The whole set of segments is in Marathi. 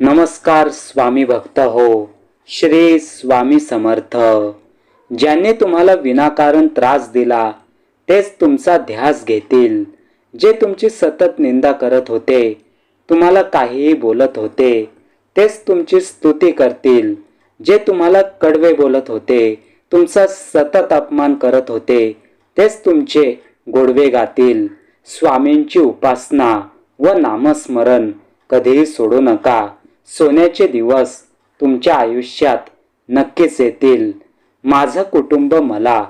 नमस्कार स्वामी भक्त हो. श्री स्वामी समर्थ. ज्यांनी तुम्हाला विनाकारण त्रास दिला तेच तुमचा ध्यास घेतील. जे तुमची सतत निंदा करत होते तुम्हाला काहीही बोलत होते तेच तुमची स्तुती करतील. जे तुम्हाला कडवे बोलत होते तुमचा सतत अपमान करत होते तेच तुमचे गोडवे गातील. स्वामींची उपासना व नामस्मरण कधीही सोडू नका. सोन्याचे दिवस तुमच्या आयुष्यात नक्कीच येतील. माझं कुटुंब मला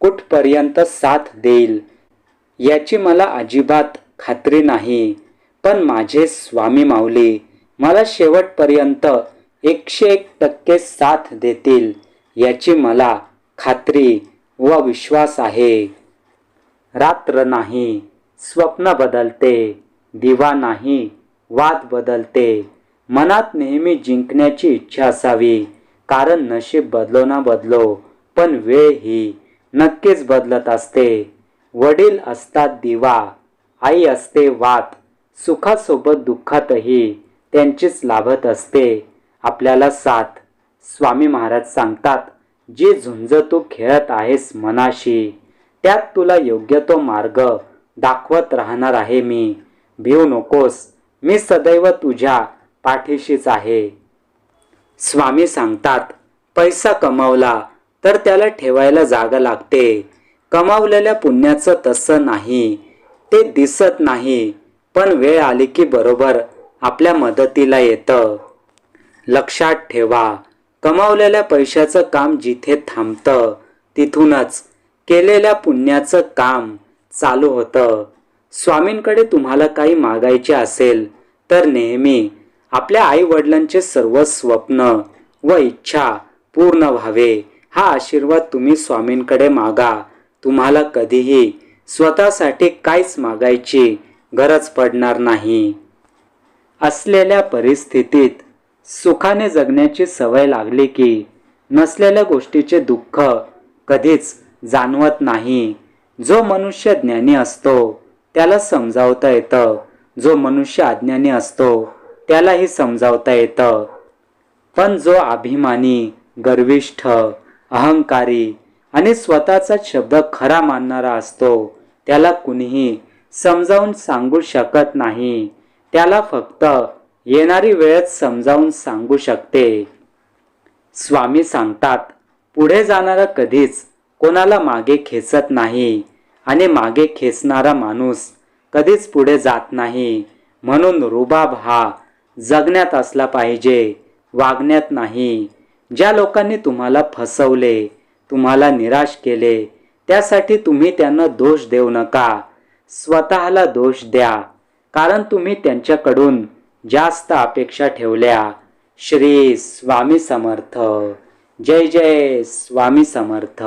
कुठपर्यंत साथ देईल याची मला अजिबात खात्री नाही. पण माझे स्वामी माऊली मला शेवटपर्यंत एकशे एक टक्के साथ देतील याची मला खात्री व विश्वास आहे. रात्र नाही स्वप्न बदलते दिवा नाही वाद बदलते. मनात नेहमी जिंकण्याची इच्छा असावी. कारण नशीब बदलो ना बदलो पण वेळ ही नक्कीच बदलत असते. वडील असतात दिवा आई असते वात सुखासोबत दुःखातही त्यांचीच लाभत असते. आपल्याला साथ स्वामी महाराज सांगतात जी झुंज तू खेळत आहेस मनाशी त्यात तुला योग्य तो मार्ग दाखवत राहणार आहे मी. भिऊ नकोस मी सदैव तुझ्या पाठीशीच आहे. स्वामी सांगतात पैसा कमावला तर त्याला ठेवायला जागा लागते. कमावलेल्या पुण्याचं तसं नाही. ते दिसत नाही पण वेळ आली की बरोबर आपल्या मदतीला येतं. लक्षात ठेवा कमावलेल्या पैशाचं काम जिथे थांबतं तिथूनच केलेल्या पुण्याचं काम चालू होतं. स्वामींकडे तुम्हाला काही मागायचे असेल तर नेहमी आपल्या आई वडिलांचे सर्व स्वप्न व इच्छा पूर्ण व्हावे. हा आशीर्वाद तुम्ही स्वामींकडे मागा. तुम्हाला कधीही स्वतःसाठी काहीच मागायची गरज पडणार नाही. असलेल्या परिस्थितीत सुखाने जगण्याची सवय लागली की नसलेल्या गोष्टीचे दुःख कधीच जाणवत नाही. जो मनुष्य ज्ञानी असतो त्याला समजावता येतं. जो मनुष्य अज्ञानी असतो त्यालाही समजावता येतं. पण जो अभिमानी गर्विष्ठ अहंकारी आणि स्वतःचा शब्द खरा मानणारा असतो त्याला कुणीही समजावून सांगू शकत नाही. त्याला फक्त येणारी वेळच समजावून सांगू शकते. स्वामी सांगतात पुढे जाणारा कधीच कोणाला मागे खेचत नाही आणि मागे खेचणारा माणूस कधीच पुढे जात नाही. म्हणून रुबाब हा जगण्यात असला पाहिजे वागण्यात नाही. ज्या लोकांनी तुम्हाला फसवले तुम्हाला निराश केले त्यासाठी तुम्ही त्यांना दोष देऊ नका. स्वतःला दोष द्या. कारण तुम्ही त्यांच्याकडून जास्त अपेक्षा ठेवल्या. श्री स्वामी समर्थ. जय जय स्वामी समर्थ.